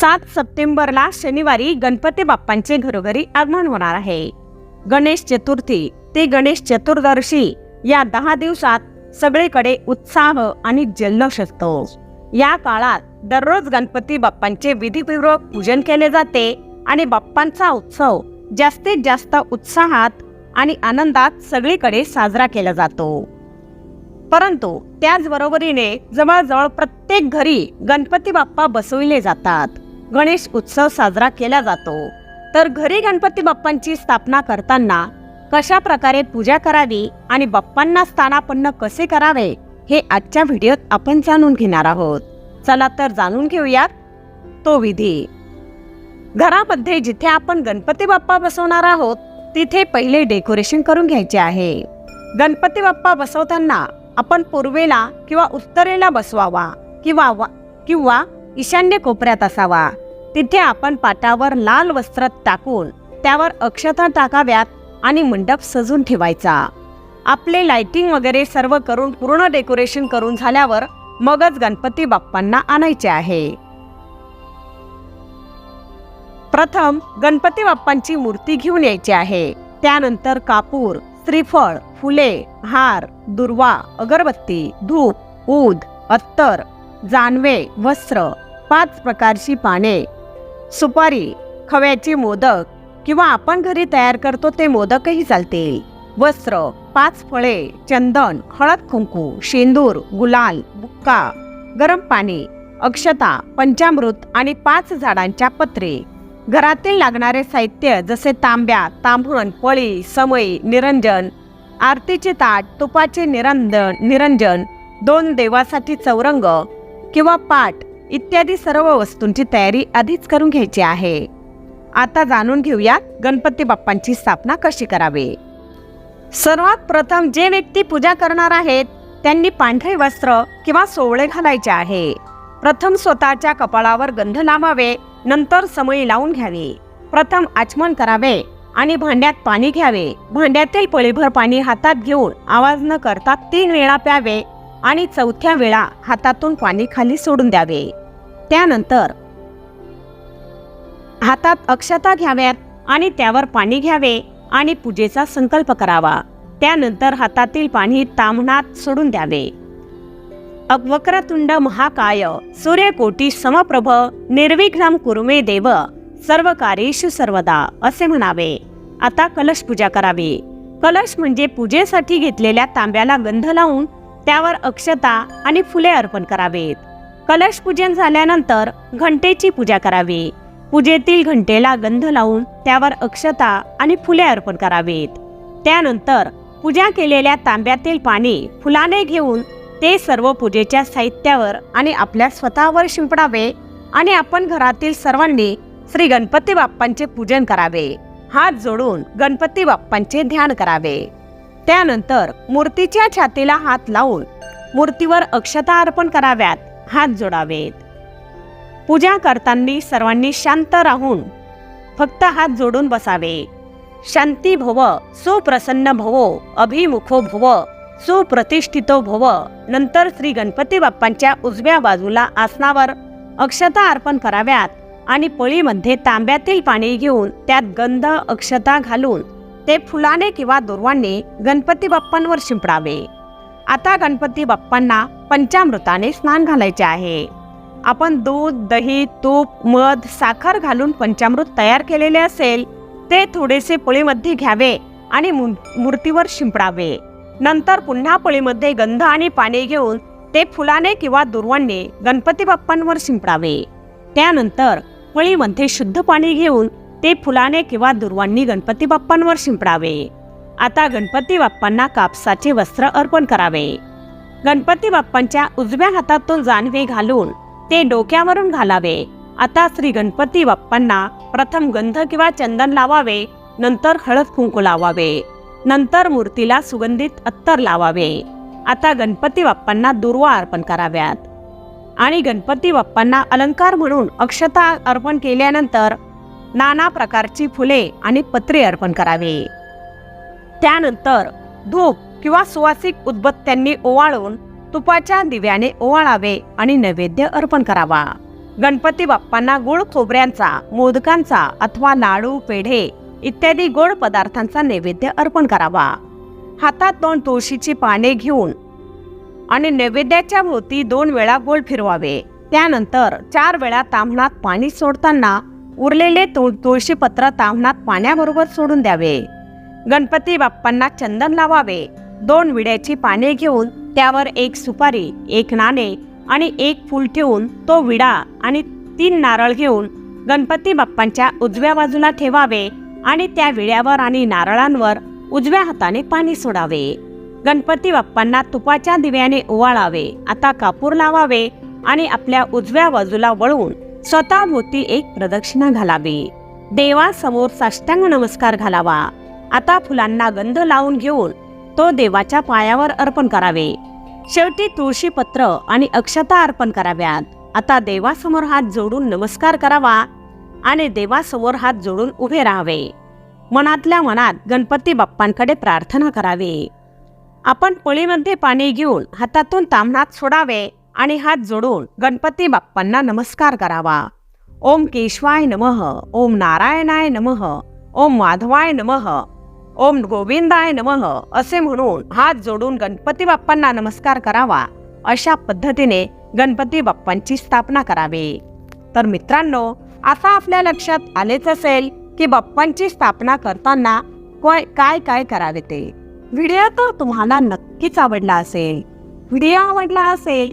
सात सप्टेंबरला शनिवारी गणपती बाप्पांचे घरोघरी आगमन होणार आहे. गणेश चतुर्थी ते गणेश चतुर्दशी या दहा दिवसात सगळीकडे उत्साह आणि जल्लोष असतो. या काळात दररोज गणपती बाप्पांचे विधीपूर्वक पूजन केले जाते आणि बाप्पांचा उत्सव जास्तीत जास्त उत्साहात आणि आनंदात सगळीकडे साजरा केला जातो. परंतु त्याचबरोबरीने जवळजवळ प्रत्येक घरी गणपती बाप्पा बसविले जातात. गणेश उत्सव साजरा केला जातो. तर घरी गणपती बाप्पांची स्थापना करताना कशा प्रकारे पूजा करावी आणि बाप्पांना स्थानापन्न कसे करावे हे आजच्या व्हिडिओत आपण जाणून घेणार आहोत. चला तर जाणून घेऊयात तो विधी. घरामध्ये जिथे आपण गणपती बाप्पा बसवणार आहोत तिथे पहिले डेकोरेशन करून घ्यायचे आहे. गणपती बाप्पा बसवताना आपण पूर्वेला किंवा उत्तरेला बसवावा किंवा वा- किंवा ईशान्य कोपऱ्यात असावा. तिथे आपण पाटावर लाल वस्त्र टाकून त्यावर अक्षता टाकाव्यात आणि मंडप सजून ठेवायचा. आपले लाइटिंग वगैरे सर्व करून पूर्ण डेकोरेशन करून झाल्यावर मगच गणपती बाप्पांना आणायचे आहे. प्रथम गणपती बाप्पांची मूर्ती घेऊन यायची आहे. त्यानंतर कापूर श्रीफळ फुले हार दुर्वा अगरबत्ती धूप ऊद अत्तर जानवे वस्त्र पाच प्रकारची पाने. सुपारी खव्याचे मोदक किंवा आपण घरी तयार करतो ते मोदकही चालतील वस्त्र पाच फळे चंदन हळद कुंकू शेंदूर गुलाल बुक्का गरम पाणी अक्षता पंचामृत आणि पाच झाडांच्या पत्रे. घरातील लागणारे साहित्य जसे तांब्या तांबूळ पळी समई निरंजन आरतीचे ताट तुपाचे निरंजन निरंजन दोन देवासाठी चौरंग किंवा पाट इत्यादी सर्व वस्तूंची तयारी आधीच करून घ्यायची आहे. आता जाणून घेऊयात गणपती बाप्पांची स्थापना कशी करावी. सर्वात प्रथम जे व्यक्ती पूजा करणार आहेत त्यांनी पांढरे वस्त्र किंवा सोवळे घालायचे आहे. प्रथम स्वतःच्या कपाळावर गंध लावावे नंतर समळी लावून घ्यावी. प्रथम आचमन करावे आणि भांड्यात पाणी घ्यावे. भांड्यातील पळीभर पाणी हातात घेऊन आवाज न करता तीन वेळा प्यावे. आणि चौथ्या वेळा हातातून पाणी खाली सोडून द्यावे. त्यानंतर हातात अक्षता घ्याव्यात आणि त्यावर पाणी घ्यावे आणि पूजेचा संकल्प करावा. त्यानंतर हातातील पाणी तांबणात सोडून द्यावे. अवक्रतुंड वक्रतुंड महाकाय सूर्यकोटी समप्रभ निर्विघ्नम कुरुमे देव सर्व कार्येषु सर्वदा असे म्हणावे. आता कलश पूजा करावी. कलश म्हणजे पूजेसाठी घेतलेल्या तांब्याला गंध लावून त्यावर अक्षता आणि फुले अर्पण करावेत. कलश पूजन झाल्यानंतर घंटेची पूजा करावी. पूजेतील घंटेला गंध लावून त्यावर अक्षता आणि फुले अर्पण करावेत. त्यानंतर पूजा केलेल्या तांब्यातील पाणी फुलाने घेऊन ते सर्व पूजेच्या साहित्यावर आणि आपल्या स्वतःवर शिंपडावे आणि आपण घरातील सर्वांनी श्री गणपती बाप्पांचे पूजन करावे. हात जोडून गणपती बाप्पांचे ध्यान करावे. त्यानंतर मूर्तीच्या छातीला हात लावून मूर्तीवर अक्षता अर्पण कराव्यात हात जोडावेत. पूजा करताना सर्वांनी शांत राहून फक्त हात जोडून बसावे. शांती भव सुप्रसन्न भवो अभिमुखो भव सुप्रतिष्ठितो भव नंतर श्री गणपती बाप्पांच्या उजव्या बाजूला आसनावर अक्षता अर्पण कराव्यात आणि पळीमध्ये तांब्यातील पाणी घेऊन त्यात गंध अक्षता घालून ते फुलाने किंवा दुर्वाने गणपती बाप्पांवर शिंपडावे. आता गणपती बाप्पांना पंचामृताने स्नान घालायचे आहे. आपण दूध दही तूप मध साखर घालून पंचामृत तयार केलेले असेल ते थोडेसे पळीमध्ये घ्यावे आणि मू- मूर्तीवर शिंपडावे. नंतर पुन्हा पळीमध्ये गंध आणि पाणी घेऊन ते फुलाने किंवा दुर्वांनी गणपती बाप्पांवर शिंपडावे. त्यानंतर पळीमध्ये शुद्ध पाणी घेऊन ते फुलाने किंवा दुर्वांनी गणपती बाप्पांवर शिंपडावे. आता गणपती बाप्पांना कापसाचे वस्त्र अर्पण करावे. गणपती बाप्पांच्या उजव्या हातातून जानवे घालून ते डोक्यावरून घालावे. आता श्री गणपती बाप्पांना प्रथम गंध किंवा चंदन लावावे नंतर हळद कुंकू लावावे नंतर मूर्तीला सुगंधित अत्तर लावावे. आता गणपती बाप्पांना दुर्वा अर्पण कराव्यात. आणि गणपती बाप्पांना अलंकार म्हणून अक्षता अर्पण केल्यानंतर नाना प्रकारची फुले आणि पत्रे अर्पण करावे. त्यानंतर धूप किंवा सुवासिक उदबत्त्यांनी ओवाळून तुपाच्या दिव्याने ओवाळावे आणि नैवेद्य अर्पण करावा. गणपती बाप्पांना गुळ खोबऱ्यांचा मोदकांचा अथवा लाडू पेढे इत्यादी गोड पदार्थांचा नैवेद्य अर्पण करावा. हातात दोन तुळशीची पाने घेऊन आणि नैवेद्याच्या भोवती दोन वेळा गोल फिरवावे. त्यानंतर चार वेळा तांबणात पाणी सोडताना उरलेले तुळ तुळशीपत्र तावणात पाण्याबरोबर सोडून द्यावे. गणपती बाप्पांना चंदन लावावे. दोन विड्याची पाने घेऊन त्यावर एक सुपारी एक नाणे आणि एक फूल ठेवून तो विडा आणि तीन नारळ घेऊन गणपती बाप्पांच्या उजव्या बाजूला ठेवावे आणि त्या विड्यावर आणि नारळांवर उजव्या हाताने पाणी सोडावे. गणपती बाप्पांना तुपाच्या दिव्याने ओवाळावे. आता कापूर लावावे आणि आपल्या उजव्या बाजूला वळून स्वतःभोवती एक प्रदक्षिणा घालावी. देवासमोर साष्टांग नमस्कार घालावा. आता फुलांना गंध लावून घेऊन तो देवाच्या पायावर अर्पण करावे. शेवटी तुळशी पत्र आणि अक्षता अर्पण कराव्यात. आता देवासमोर हात जोडून नमस्कार करावा आणि देवासमोर हात जोडून उभे राहावे. मनातल्या मनात गणपती बाप्पांकडे प्रार्थना करावी. आपण पळीमध्ये पाणी घेऊन हातातून तांबणात सोडावे. आणि हात जोडून गणपती बाप्पांना नमस्कार करावा. ओम केशवाय नमः ओम नारायणाय नमः ओम माधवाय नमः ओम गोविंदाय नमः असे म्हणून हात जोडून गणपती बाप्पांना नमस्कार करावा अशा पद्धतीने गणपती बाप्पांची स्थापना करावी. तर मित्रांनो आता आपल्या लक्षात आलेच असेल की बाप्पांची स्थापना करताना काय काय काय करावे ते. व्हिडिओ तर तुम्हाला नक्कीच आवडला असेल. व्हिडिओ आवडला असेल